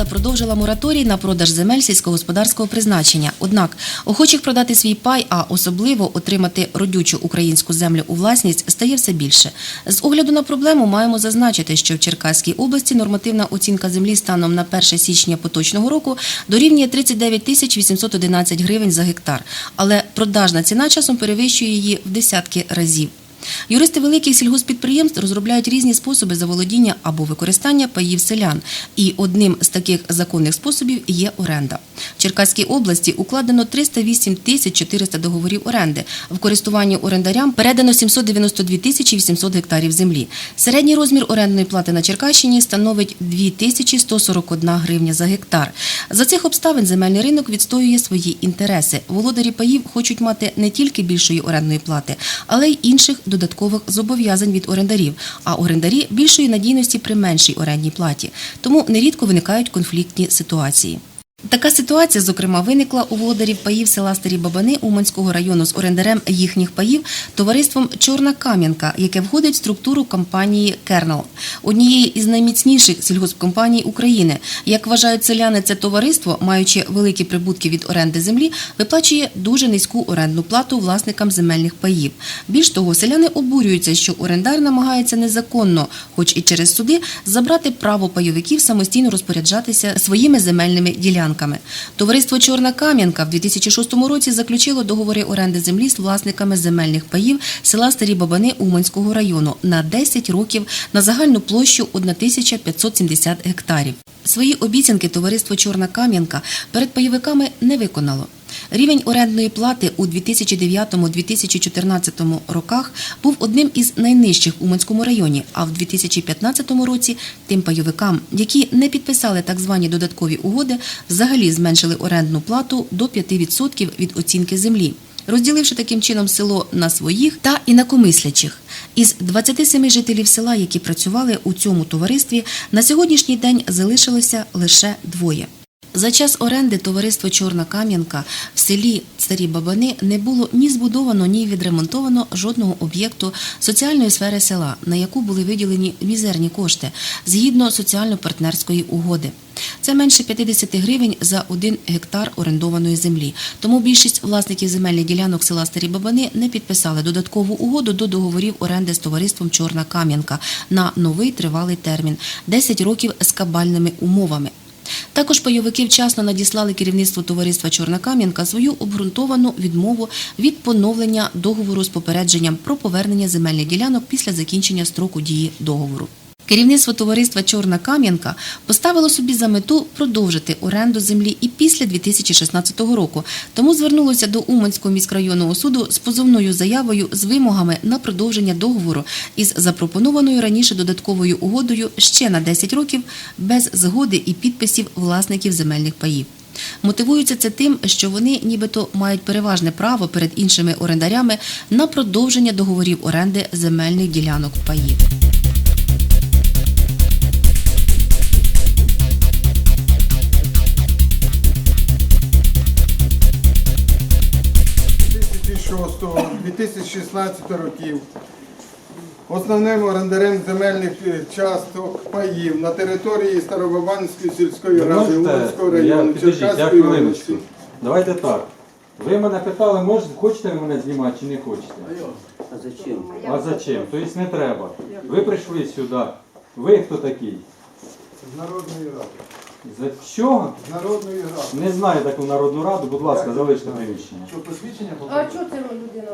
Рада продовжила мораторій на продаж земель сільськогосподарського призначення. Однак охочих продати свій пай, а особливо отримати родючу українську землю у власність, стає все більше. З огляду на проблему маємо зазначити, що в Черкаській області нормативна оцінка землі станом на 1 січня поточного року дорівнює 39 тисяч 811 гривень за гектар, але продажна ціна часом перевищує її в десятки разів. Юристи великих сільгоспідприємств розробляють різні способи заволодіння або використання паїв селян. І одним з таких законних способів є оренда. Черкаській області укладено 308 тисяч 400 договорів оренди. В користуванні орендарям передано 792 тисячі 800 гектарів землі. Середній розмір орендної плати на Черкащині становить 2141 гривня за гектар. За цих обставин земельний ринок відстоює свої інтереси. Володарі паїв хочуть мати не тільки більшої орендної плати, але й інших додаткових зобов'язань від орендарів, а орендарі більшої надійності при меншій орендній платі. Тому нерідко виникають конфліктні ситуації. Така ситуація, зокрема, виникла у володарів паїв села Старі Бабани Уманського району з орендарем їхніх паїв товариством Чорна Кам'янка, яке входить в структуру компанії Кернел, однієї із найміцніших сільгоспкомпаній України. Як вважають селяни, це товариство, маючи великі прибутки від оренди землі, виплачує дуже низьку орендну плату власникам земельних паїв. Більш того, селяни обурюються, що орендар намагається незаконно, хоч і через суди, забрати право пайовиків самостійно розпоряджатися своїми земельними ділянками. Товариство Чорна Кам'янка в 2006 році заключило договори оренди землі з власниками земельних паїв села Старі Бабани Уманського району на 10 років на загальну площу 1570 гектарів. Свої обіцянки товариство Чорна Кам'янка перед пайовиками не виконало. Рівень орендної плати у 2009-2014 роках був одним із найнижчих у Уманському районі, а в 2015 році тим пайовикам, які не підписали так звані додаткові угоди, взагалі зменшили орендну плату до 5% від оцінки землі. Розділивши таким чином село на своїх та інакомислячих. Із 27 жителів села, які працювали у цьому товаристві, на сьогоднішній день залишилося лише двоє. За час оренди товариство Чорна Кам'янка в селі Старі Бабани не було ні збудовано, ні відремонтовано жодного об'єкту соціальної сфери села, на яку були виділені мізерні кошти згідно соціально-партнерської угоди. Це менше 50 гривень за один гектар орендованої землі. Тому більшість власників земельних ділянок села Старі Бабани не підписали додаткову угоду до договорів оренди з товариством Чорна Кам'янка на новий тривалий термін 10 років з кабальними умовами. Також пайовики вчасно надіслали керівництву товариства Чорна Кам'янка свою обґрунтовану відмову від поновлення договору з попередженням про повернення земельних ділянок після закінчення строку дії договору. Керівництво товариства Чорна Кам'янка поставило собі за мету продовжити оренду землі і після 2016 року. Тому звернулося до Уманського міськрайонного суду з позовною заявою з вимогами на продовження договору із запропонованою раніше додатковою угодою ще на 10 років без згоди і підписів власників земельних паїв. Мотивуються це тим, що вони нібито мають переважне право перед іншими орендарями на продовження договорів оренди земельних ділянок паїв. – 2016 років основним орендарем земельних е, часток паїв на території Старобабанської сільської ради я, району Черкаської області. Давайте так. Ви мене питали, може, хочете ви мене знімати чи не хочете? А зачем? А зачем? Тобто не треба. Ви прийшли сюди. Ви хто такий? З Народної ради. За чого? Народної ради. Не знаю таку народну раду, будь ласка, залиште приміщення. Що посвідчення А чого це людина?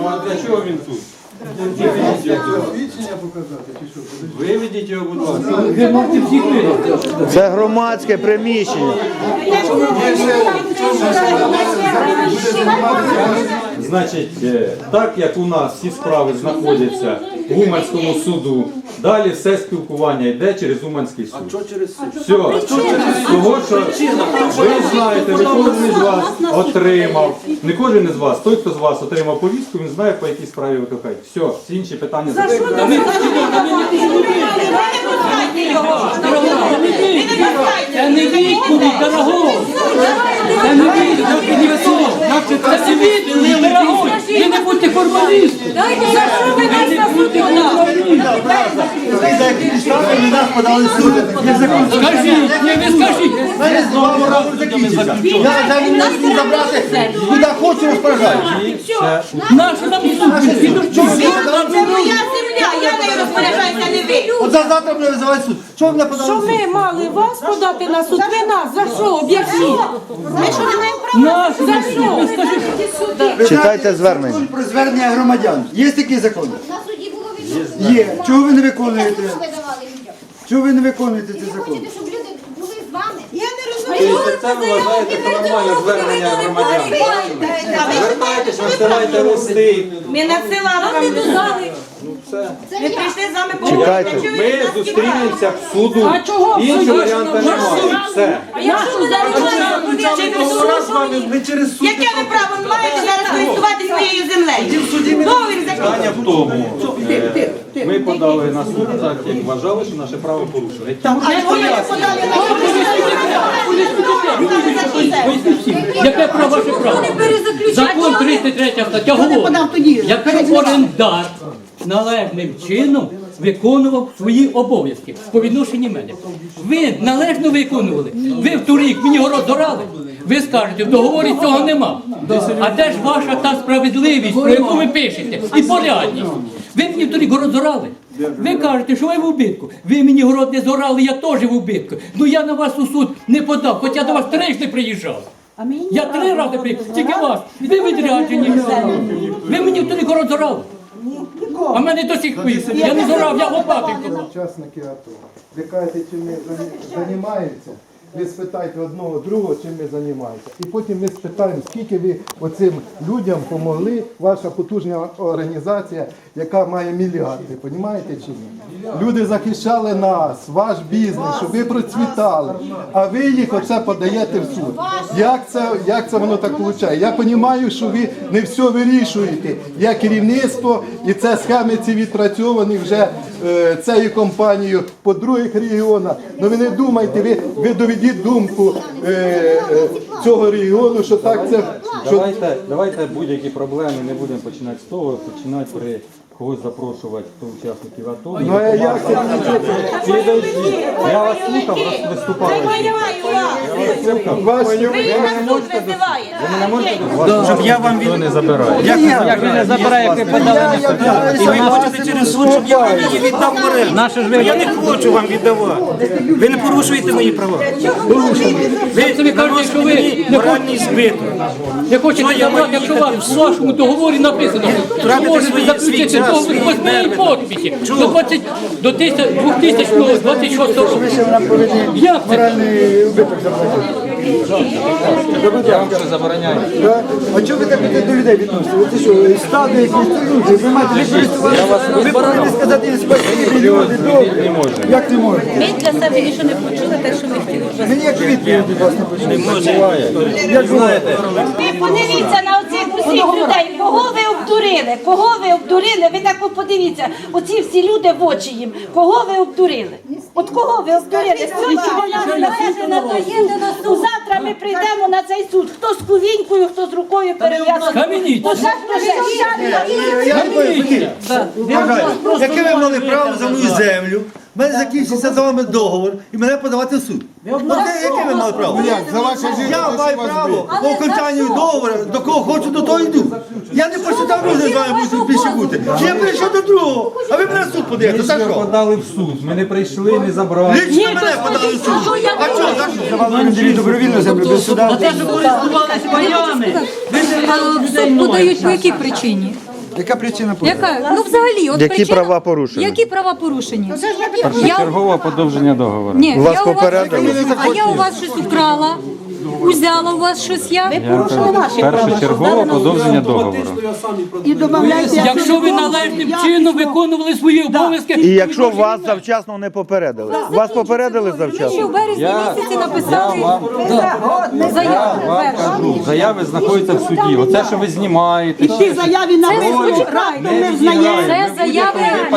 Ну а для чого він тут? Посвідчення показати чи що? Подожди. Виведіть його, будь ласка. Ви можете всіх вирішити. Це громадське приміщення. Значить, е, так як у нас всі справи знаходяться в Уманському суду, далі все спілкування йде через Уманський суд. Що через суд? Все, того, що ви знаєте, ви кожен із вас отримав, не кожен із вас, той, хто з вас отримав повістку, він знає, по якій справі викликають. Все, всі інші питання закриті. Це не відповідь, дорогой! Це не відповідь, це не! Це не відповідь, не будьте формалістом! За що ви нас Ви не будьте формалістом! на нас суд. Є закон. Скажіть, ні, ви скажіть. Я землю можу забрати, куди хочу розпоряджаю. Наша нам суд, Це моя земля, я нею розпоряджаюся, не ви. От за завтра мене визивають суд. Чого ви мене подали Що ми мали вас подати на суд? Ви нас за що? Об'ясніть. Ми що не маємо ви скажіть. Читайте звернення. Закон про звернення громадян. Є такий закон? На суді було відносно. Є. Чого ви не виконуєте? Ви давали людям? Чого ви не виконуєте цей Ви закон? хочете, щоб люди були з вами? Я не розумію. Це ви вважаєте це нормальне звернення громадян. Звертайтесь, розсилайте листи. Ми надсилали вам. Ми прийшли з вами Чекайте. поговорити. Ми зустрінемося в суду. А чого? Іншого Суд? варіанту немає. Все. Якщо ви Не через суд. Яке ви право маєте зараз користуватись моєю землею? Договір. Питання в тому, е, ми подали на суд, так як вважали, що наше право порушили. А чого ви не подали на яке право ваше право? Закон 33 стаття говорить, якщо орендар належним чином виконував свої обов'язки по відношенню мене. Ви належно виконували. Ви в торік мені город зорали. Ви скажете, в договорі цього нема. А де ж ваша та справедливість, про яку ви пишете, і порядність? Ви мені в торік город зорали. Ви кажете, що ви в убитку. Ви мені город не зорали, я теж в убитку. Ну я на вас у суд не подав, хоча до вас тричі приїжджав. Я три рази приїхав, тільки вас. Ви відряджені. Ви мені в торік город зорали. А мене до сих пір. Я не зорав, я лопатою. Учасники АТО. Ви кажете, чим ми займаємося. Ви спитайте одного другого, чим ми займаємося. І потім ми спитаємо, скільки ви оцим людям помогли, ваша потужна організація, яка має мільярди. Понімаєте чи ні? Люди захищали нас, ваш бізнес, щоб ви процвітали. А ви їх оце подаєте в суд. Як це, як це воно так виходить? Я розумію, що ви не все вирішуєте. Є керівництво, і це схеми ці відпрацьовані вже цією компанією по других регіонах. Ну ви не думайте, ви, ви доведіть думку е, е, цього регіону, що так це. Давайте, давайте будь-які проблеми не будемо починати з того, починати при когось запрошувати хто учасників АТО. Ну а як це Я вас слухав, ви виступали. Ви. Щоб я вам від... не забирає. Як ви не забираєте подали І ви хочете через суд, щоб я вам її віддав в оренду. Я не хочу вам віддавати. Ви не порушуєте мої права. Ви собі кажете, що ви не Моральний збиток. Не хочете забрати, якщо у вас в вашому договорі написано, що можете заключити свій час, договір свої по своїй нерви. підписі до 20 до 2026 року. Як це? Я вам що забороняю. Да? А чого ви так до людей відносите? Це що, стадо якісь? Ви маєте не користуватися? Ви повинні сказати їм спасибі, люди, добре. Як не можете? Ми для себе нічого не почули, те, що ми хотіли вже. Мені як відповідь від вас не почули. Як знаєте? Ви подивіться на усіх людей, кого ви обдурили, кого ви обдурили, ви так подивіться, оці всі люди в очі їм, кого ви обдурили? От кого ви обдурили? Сьогодні вона ну, завтра ми прийдемо на цей суд, хто з кувінькою, хто з рукою Вважаю, яке ви мали право за мою землю? Мене закінчився з вами договор і мене подавати в суд. Оце яке ви мали право? Як? За ваше життя Я маю вас право по окончанню договору, до кого хочу, до того йду. Я не почитав люди з вами будуть більше бути. Я прийшов до другого, а ви мене в суд подаєте. Ми За ж що? подали в суд. Ми не прийшли, не забрали. Лічно мене подали в суд. А що, за що? Давали добровільно землю без суда. Те, що користувалися паями, ви В суд подають по якій причині? Яка причина Яка? Ну взагалі, от Які причина- права порушені? Які права порушені? Я, Чергове подовження договору. ні, Вас я у вас, попередили? а я у вас щось украла, узяла у вас щось я. Першочергове подовження договору. Якщо ви належним чином виконували свої обов'язки, І якщо вас завчасно не попередили, вас попередили Ми ще завчасно. в березні місяці написали Я заяву. вам першу. кажу, заяви знаходяться в суді. Оце, що ви знімаєте. Це заяви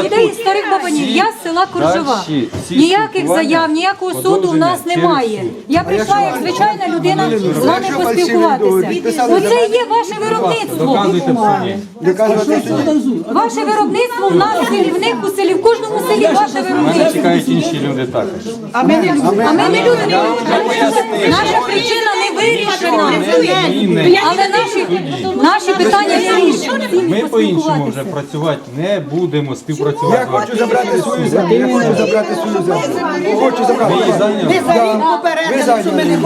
людей старих бабанів. Я з села Коржова. Ніяких заяв, ніякого суду у нас немає. Я прийшла як звичайна людина з вами поспілкуватися. Оце є ваше виробництво. Ваше виробництво в нас в них у селі, в кожному селі ваше виробництво. чекають інші люди також. А ми не люди не Наша причина не. Але наші, наші питання вирішені. Ми по-іншому вже працювати не будемо співпрацювати. Я з вами. хочу забрати свою землю, я хочу забрати свою землю. Хочу забрати. Ви її зайняли? Ви зайняли.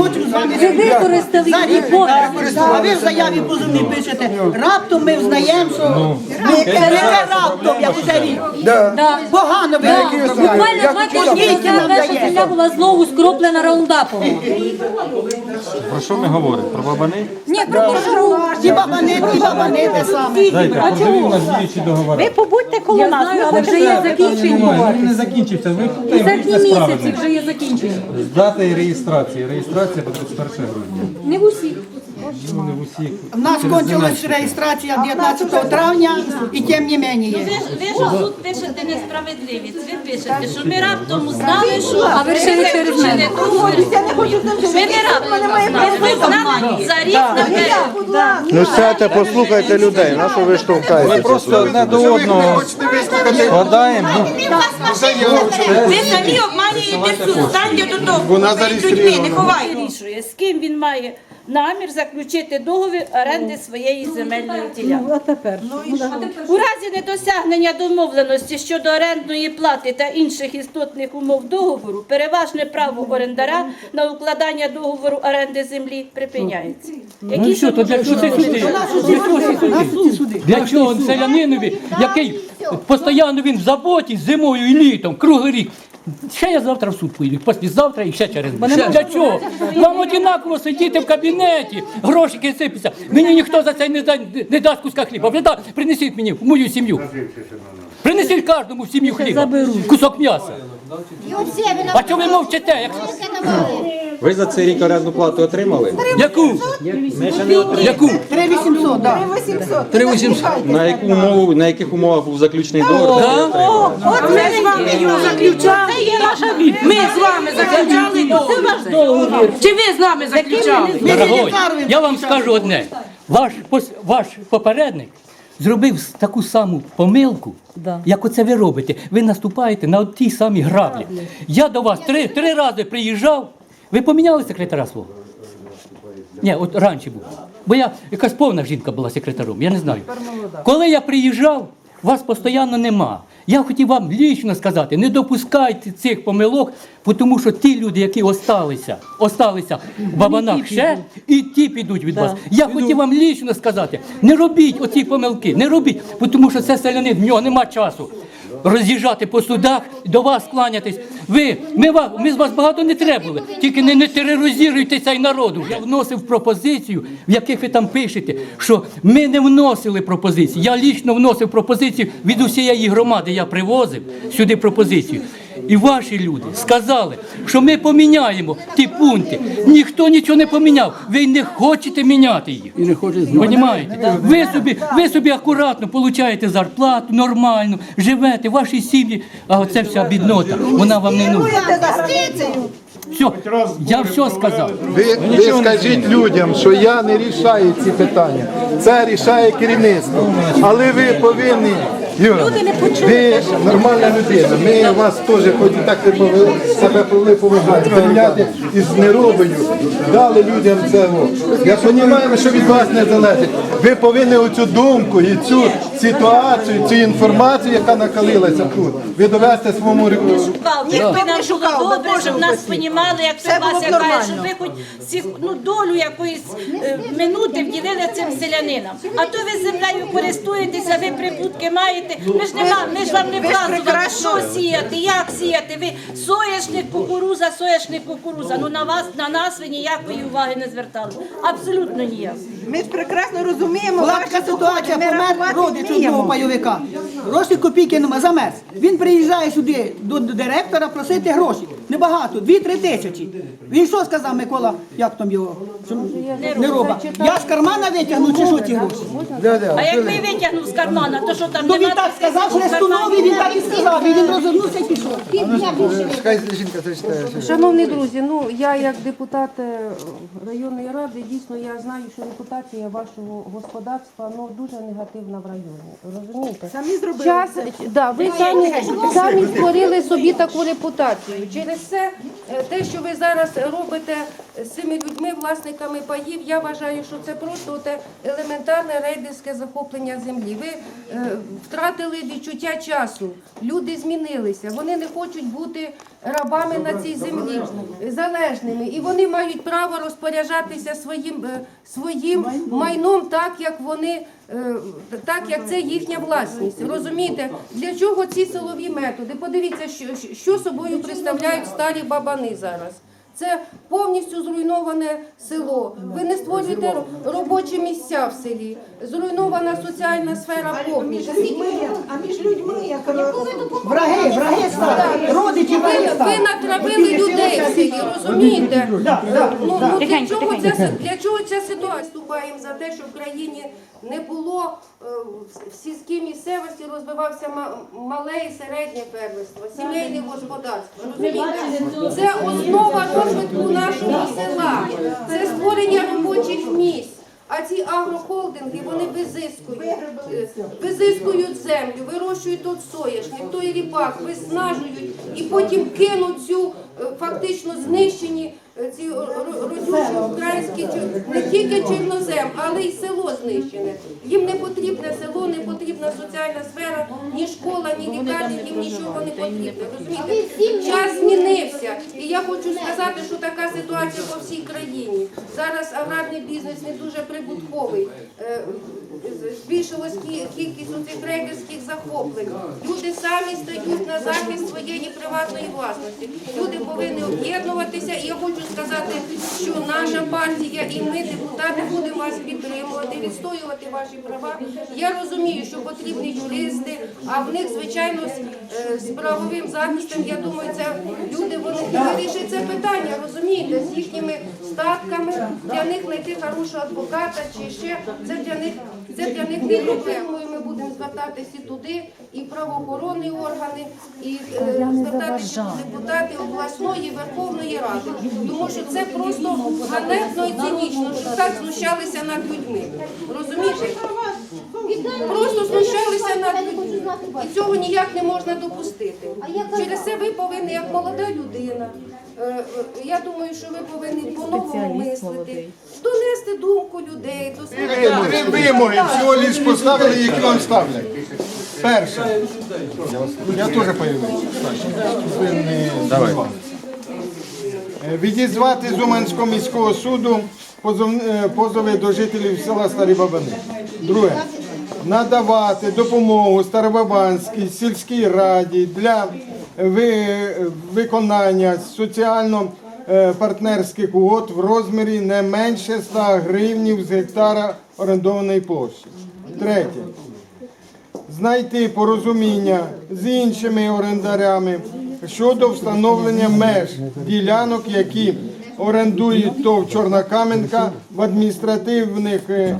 Ви використали її повністю. А ви в заяві позовній пишете, раптом ми взнаємо, що не яке раптом, як уже рік. Погано ви. Буквально два тижні назад наша земля була знову скроплена раундапом. Про що ми говоримо? Про бабани? Ні, про кожуру. Ті бабани, ті бабани, те саме. Дайте, позови у нас діючі договори. Побудьте коло Я знаю, але вже є закінчення. Він не закінчився. Ви І за дні місяці вже є закінчення. З дати реєстрації. Реєстрація буде з 1 грудня. Не в усіх. У нас кончилась реєстрація 19 травня, і тим не мені є. Ви ж, ви ж тут пишете несправедливість. Ви пишете, що ми раптом узнали, що А ви вирішили через мене. Ми не раптом узнали. Ви знали за рік наперед. Ну сядьте, послухайте людей, на що ви Ми штовхаєте? просто одне до одного складаємо. Ну, Ви самі обманюєте суд. Станьте до того. Вона людьми, не ховайте. З ким він має намір заключити договір оренди своєї земельної ділянки. У разі недосягнення домовленості щодо орендної плати та інших істотних умов договору, переважне право орендаря на укладання договору оренди землі припиняється. Ну Які і що, то для чого це суди? Для чого суди? Для чого селянинові, який постійно він в заботі зимою і літом, круглий рік. Ще я завтра в суд поїду, післязавтра і ще через день. Для чого? Вам однаково сидіти в кабінеті, грошики сипляться. Мені ніхто за це не, да, не дасть куска хліба. Вже да, принесіть мені в мою сім'ю. Принесіть кожному в сім'ю хліба, кусок м'яса. А чого ви мовчите? Як... Ви за цей рік орендну плату отримали? Яку? Яку? 3800, так. 3800. На яку умову, на яких умовах був заключений договір? Да? От ми з вами його заключали. Це є наша відповідь. Ми з вами заключали договір. Це ваш договір. Чи ви з нами заключали? Дорогой, я вам скажу одне. Ваш, пос- ваш попередник зробив с- таку саму помилку, як оце ви робите. Ви наступаєте на ті самі граблі. Я до вас три, три рази приїжджав. Ви поміняли секретаря свого? Ні, от раніше був. Бо я якась повна жінка була секретарем, я не знаю. Коли я приїжджав, вас постійно нема. Я хотів вам лічно сказати, не допускайте цих помилок, тому що ті люди, які осталися, осталися в бабанах ще, і ті підуть від вас. Я хотів вам лічно сказати, не робіть оці помилки, не робіть, тому що це селянин, в нього нема часу. Роз'їжджати по судах, до вас кланятись. Ви, ми, вас, ми з вас багато не требували, тільки не, не тероризуйте цей народу. Я вносив пропозицію, в яких ви там пишете, що ми не вносили пропозиції. Я лічно вносив пропозицію від усієї громади. Я привозив сюди пропозицію. І ваші люди сказали, що ми поміняємо ті пункти. Ніхто нічого не поміняв. Ви не хочете міняти їх. І не хочете Понімаєте? Ви собі, ви собі акуратно получаєте зарплату, нормально, живете, ваші сім'ї, а оце вся біднота, вона вам не нужна. Все, я все сказав. Ви, ви скажіть людям, що я не рішаю ці питання. Це рішає керівництво. Але ви повинні. Юра, ви нормальна людина. Ми вас теж хоч і так ви повели- себе повели поважати. Порівняти із неробою. Дали людям це. о. Я розумію, що від вас не залежить. Ви повинні оцю думку і цю ситуацію, цю інформацію, яка накалилася тут, ви довести своєму рекруту. Якби нам було добре, щоб нас понімали, як це Вася каже, щоб ви хоч всіх, ну, долю якоїсь е, минути вділили цим селянинам. А то ви землею користуєтеся, ви прибутки маєте. Ми ж нема, ми ж вам не вказували, що сіяти, як сіяти. Ви соняшник, кукуруза, соняшник, кукуруза. Ну на вас, на нас ви ніякої уваги не звертали. Абсолютно ніяк. Ми ж прекрасно розуміємо, була така ситуація, помер родич одного пайовика. Гроші копійки нема, замерз. Він приїжджає сюди до директора просити гроші. Небагато, дві-три тисячі. Він що сказав Микола, як там його? Не роба. Я з кармана витягну, чи що ті гроші? А якби витягнув з кармана, то що там Ну він так сказав, тисяч Хрестунові, він так і сказав, і він розвернувся і пішов. Шановні друзі, ну я як депутат е, районної ради, дійсно я знаю, що репутація вашого господарства ну дуже негативна в районі. Розумієте? Самі зробили. Час, да, ви самі, самі створили собі таку репутацію. Через це е, те, що ви зараз робите з цими людьми, власниками паїв, я вважаю, що це просто те елементарне рейдерське захоплення землі. Ви е, втратили відчуття часу. Люди змінилися. Вони не хочуть бути рабами на цій землі, залежними. І вони мають право розпоряджатися своїм, е, своїм майном так, як вони. е, Так як це їхня власність, розумієте, для чого ці силові методи? Подивіться, що, що собою представляють старі бабани зараз. Це повністю зруйноване село. Ви не створюєте робочі місця в селі. Зруйнована соціальна сфера повністю. А між людьми, як враги, враги стали, родичі Ви, враги ви натравили людей в селі, розумієте? Ну, ну для чого ця для чого ця ситуація? Вступаємо за те, щоб в країні не було е, в сільській місцевості розвивався ма- мале і середнє фермерство, сімейне господарство. Розумієте? Це основа розвитку нашого села, це створення робочих місць. А ці агрохолдинги вони визискують, е, визискують землю, вирощують тут соняшник, той ріпак, виснажують і потім кинуть цю е, фактично знищені ці родючі українські не тільки чорнозем, але й село знищене. Їм не потрібне село, не потрібна соціальна сфера, ні школа, ні лікарні, їм нічого не потрібно. Розумієте? Час змінився. І я хочу сказати, що така ситуація по всій країні. Зараз аграрний бізнес не дуже прибутковий. Е, Збільшилась кількість оцих рейдерських захоплень. Люди самі стають на захист своєї приватної власності. Люди повинні об'єднуватися. І я хочу сказати, що наша партія і ми, депутати, будемо вас підтримувати, відстоювати ваші права. Я розумію, що потрібні юристи, а в них, звичайно, з, е, правовим захистом, я думаю, це люди вони вирішать це питання, розумієте, з їхніми статками. Для них знайти хорошого адвоката чи ще це для них це для них не проблема. Ми будемо звертатися і туди, і правоохоронні органи, і е, звертатися до депутатів обласної Верховної Ради, тому що це просто ганебно і цинічно, що так знущалися над людьми. Розумієте? Просто знущалися над людьми. І цього ніяк не можна допустити. Через це ви повинні, як молода людина. е, е, Я думаю, що ви повинні по-новому мислити, донести думку людей до. Три вимоги, всього лиш поставили, які вам ставлять. Перше. Я теж появився. Давай. Відізвати з Уманського міського суду е, позови до жителів села Старі Бабани. Друге. Надавати допомогу Старобабанській сільській раді для виконання соціально-партнерських угод в розмірі не менше 100 гривнів з гектара орендованої площі. Третє знайти порозуміння з іншими орендарями щодо встановлення меж ділянок, які орендують ТОВ Чорна Кам'янка в адміністративних, е,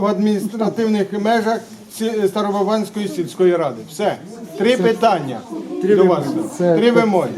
в адміністративних межах Старобабанської сільської ради. Все. Три питання до вас. Три вимоги.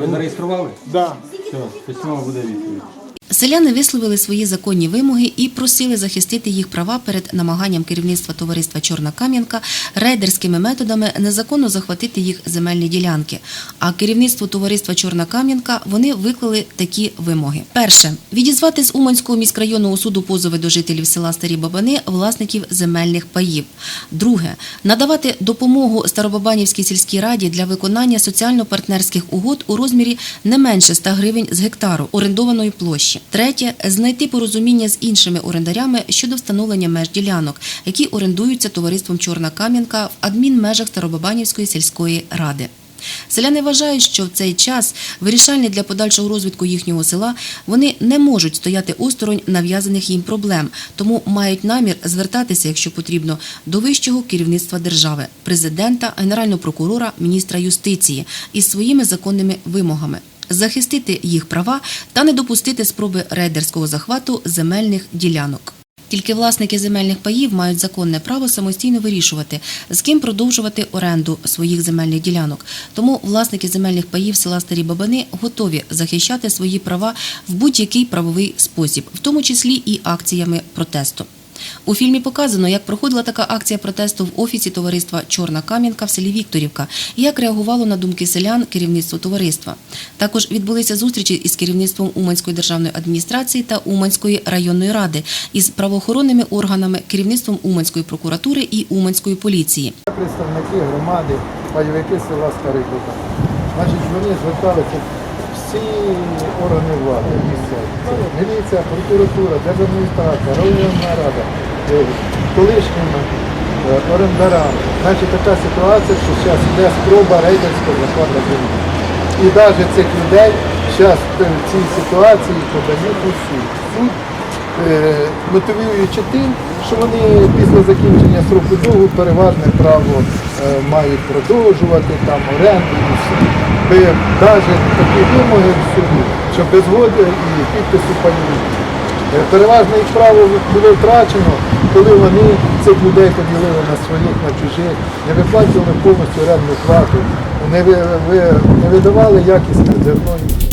Ви зареєстрували? Да. Все, письмово буде відповідь. Селяни висловили свої законні вимоги і просили захистити їх права перед намаганням керівництва товариства Чорна Кам'янка рейдерськими методами незаконно захватити їх земельні ділянки. А керівництву товариства Чорна Кам'янка вони виклали такі вимоги: перше відізвати з Уманського міськрайонного суду позови до жителів села Старі Бабани, власників земельних паїв. Друге надавати допомогу Старобабанівській сільській раді для виконання соціально-партнерських угод у розмірі не менше 100 гривень з гектару орендованої площі. Третє знайти порозуміння з іншими орендарями щодо встановлення меж ділянок, які орендуються товариством Чорна Кам'янка в адмінмежах Старобабанівської сільської ради. Селяни вважають, що в цей час, вирішальний для подальшого розвитку їхнього села, вони не можуть стояти осторонь нав'язаних їм проблем, тому мають намір звертатися, якщо потрібно, до вищого керівництва держави, президента, генерального прокурора, міністра юстиції із своїми законними вимогами. Захистити їх права та не допустити спроби рейдерського захвату земельних ділянок. Тільки власники земельних паїв мають законне право самостійно вирішувати, з ким продовжувати оренду своїх земельних ділянок. Тому власники земельних паїв села Старі Бабани готові захищати свої права в будь-який правовий спосіб, в тому числі і акціями протесту. У фільмі показано, як проходила така акція протесту в офісі товариства Чорна Кам'янка в селі Вікторівка як реагувало на думки селян керівництво товариства. Також відбулися зустрічі із керівництвом Уманської державної адміністрації та Уманської районної ради із правоохоронними органами, керівництвом Уманської прокуратури і Уманської поліції. Представники громади, пайовики села Старий Богдан. Значить, вони зверталися всі органи влади місцеві. Це міліція, прокуратура, держадміністрація, районна рада, е, колишнім е, орендарам. Значить, така ситуація, що зараз йде спроба рейдерського захвату землі. І навіть цих людей зараз в цій ситуації подають у суд. Суд е, мотивуючи тим, що вони після закінчення сроку довгу переважне право е, мають продовжувати там оренду і все. Би навіть такі вимоги в суді, що без згоди і підпису пані. Переважно їх право було втрачено, коли вони цих людей поділили на своїх, на чужих, не виплачували повністю орендну плату, не видавали якісне зерно.